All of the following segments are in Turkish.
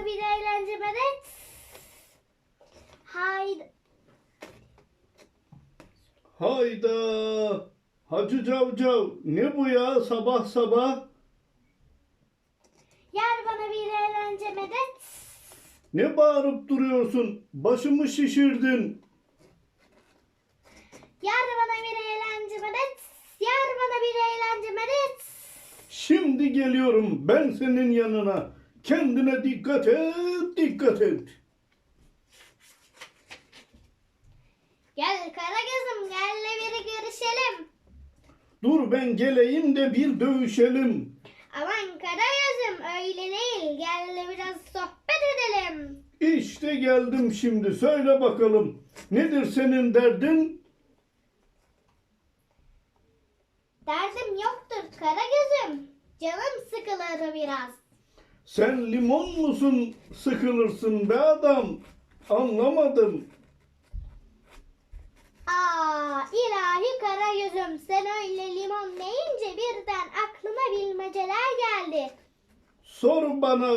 bana bir eğlence medet. Haydi. Hayda! Hacı Cavcav ne bu ya sabah sabah? Yar bana bir eğlence medet. Ne bağırıp duruyorsun? Başımı şişirdin. Yar bana bir eğlence medet. Yar bana bir eğlence medet. Şimdi geliyorum ben senin yanına. Kendine dikkat et, dikkat et. Gel kara gözüm gel bir görüşelim. Dur ben geleyim de bir dövüşelim. Aman kara gözüm öyle değil. Gel biraz sohbet edelim. İşte geldim şimdi. Söyle bakalım. Nedir senin derdin? Derdim yoktur kara gözüm. Canım sıkılır biraz. Sen limon musun sıkılırsın be adam? Anlamadım. Aa ilahi kara gözüm sen öyle limon deyince birden aklıma bilmeceler geldi. Sor bana,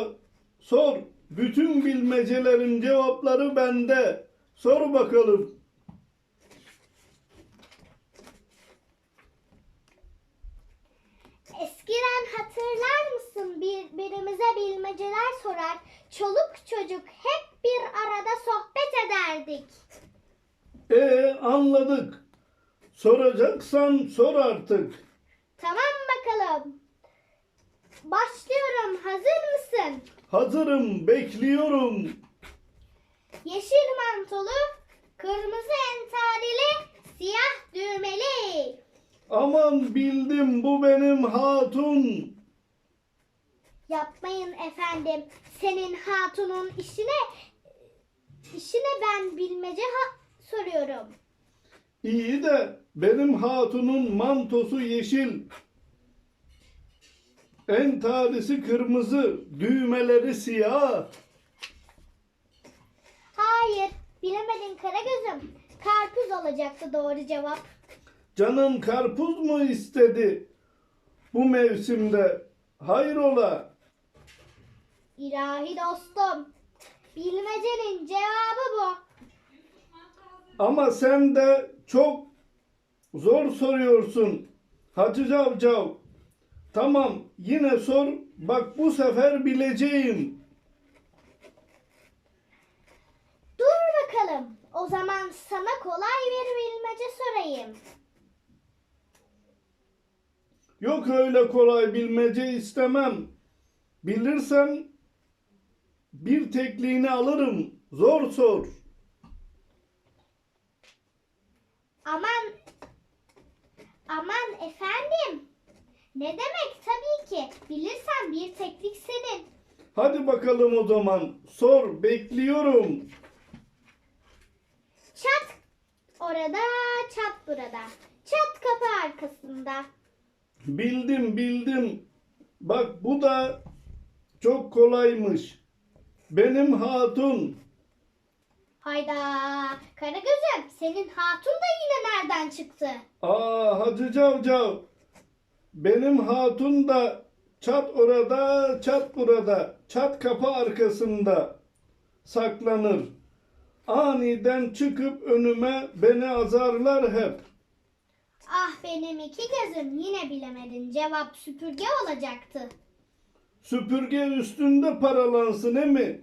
sor. Bütün bilmecelerin cevapları bende. Sor bakalım. Birbirimize bilmeceler sorar, çoluk çocuk hep bir arada sohbet ederdik. E anladık. Soracaksan sor artık. Tamam bakalım. Başlıyorum hazır mısın? Hazırım, bekliyorum. Yeşil mantolu, kırmızı entarili, siyah düğmeli. Aman bildim bu benim hatun. Yapmayın efendim. Senin hatunun işine işine ben bilmece ha- soruyorum. İyi de benim hatunun mantosu yeşil. Entarisi kırmızı, düğmeleri siyah. Hayır, bilemedin Karagöz'üm. Karpuz olacaktı doğru cevap. Canın karpuz mu istedi bu mevsimde? Hayrola? İlahi dostum. Bilmecenin cevabı bu. Ama sen de çok zor soruyorsun. Hacı Cavcav. Tamam yine sor. Bak bu sefer bileceğim. Dur bakalım. O zaman sana kolay bir bilmece sorayım. Yok öyle kolay bilmece istemem. Bilirsem bir tekliğini alırım. Zor sor. Aman aman efendim. Ne demek tabii ki. Bilirsen bir teklik senin. Hadi bakalım o zaman. Sor bekliyorum. Çat orada, çat burada. Çat kapı arkasında. Bildim bildim. Bak bu da çok kolaymış. Benim hatun. Hayda. Karagöz'üm senin hatun da yine nereden çıktı? Aa Hacı Cavcav. Benim hatun da çat orada, çat burada, çat kapı arkasında saklanır. Aniden çıkıp önüme beni azarlar hep. Ah benim iki gözüm yine bilemedin. Cevap süpürge olacaktı. Süpürge üstünde paralansın he mi?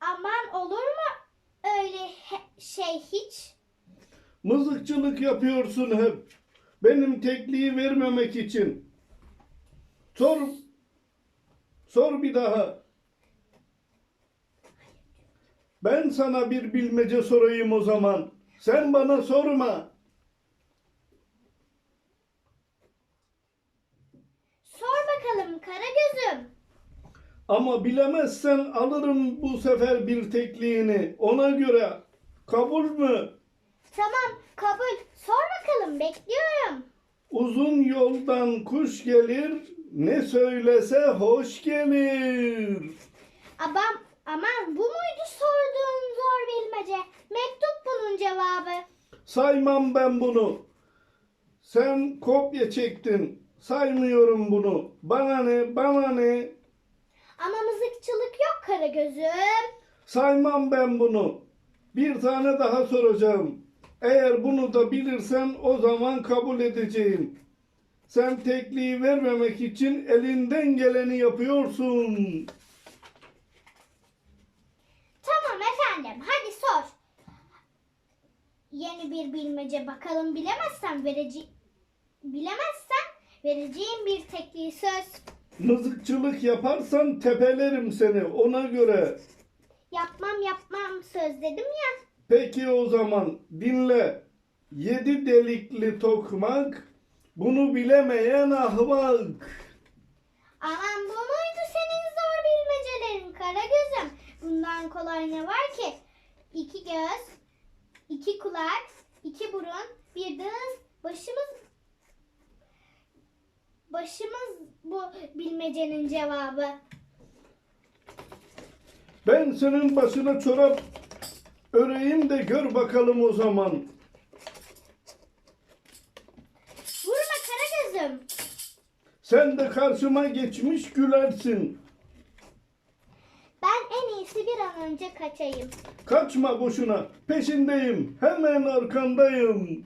Aman olur mu öyle şey hiç? Mızıkçılık yapıyorsun hep. Benim tekliği vermemek için. Sor. Sor bir daha. Ben sana bir bilmece sorayım o zaman. Sen bana sorma. Sor bakalım Karagöz'üm. Ama bilemezsen alırım bu sefer bir tekliğini. Ona göre. Kabul mü? Tamam kabul. Sor bakalım bekliyorum. Uzun yoldan kuş gelir, ne söylese hoş gelir. Abam aman bu muydu sorduğun zor bilmece? Mektup bunun cevabı. Saymam ben bunu. Sen kopya çektin. Saymıyorum bunu. Bana ne, bana ne? Ama mızıkçılık yok Karagöz'üm. Saymam ben bunu. Bir tane daha soracağım. Eğer bunu da bilirsen o zaman kabul edeceğim. Sen tekliği vermemek için elinden geleni yapıyorsun. Tamam efendim hadi. Yeni bir bilmece bakalım bilemezsen vereci bilemezsen vereceğim bir tekliği söz. Mızıkçılık yaparsan tepelerim seni ona göre. Yapmam yapmam söz dedim ya. Peki o zaman dinle. Yedi delikli tokmak, bunu bilemeyen ahmak. Aman bu muydu senin zor bilmecelerin Karagöz'üm? Bundan kolay ne var ki? İki göz, iki kulak, iki burun, bir de ağız. Başımız başımız bu bilmecenin cevabı. Ben senin başına çorap öreyim de gör bakalım o zaman. Vurma Karagöz'üm. Sen de karşıma geçmiş gülersin. Ben en iyisi bir an önce kaçayım. Kaçma boşuna, peşindeyim, hemen arkandayım.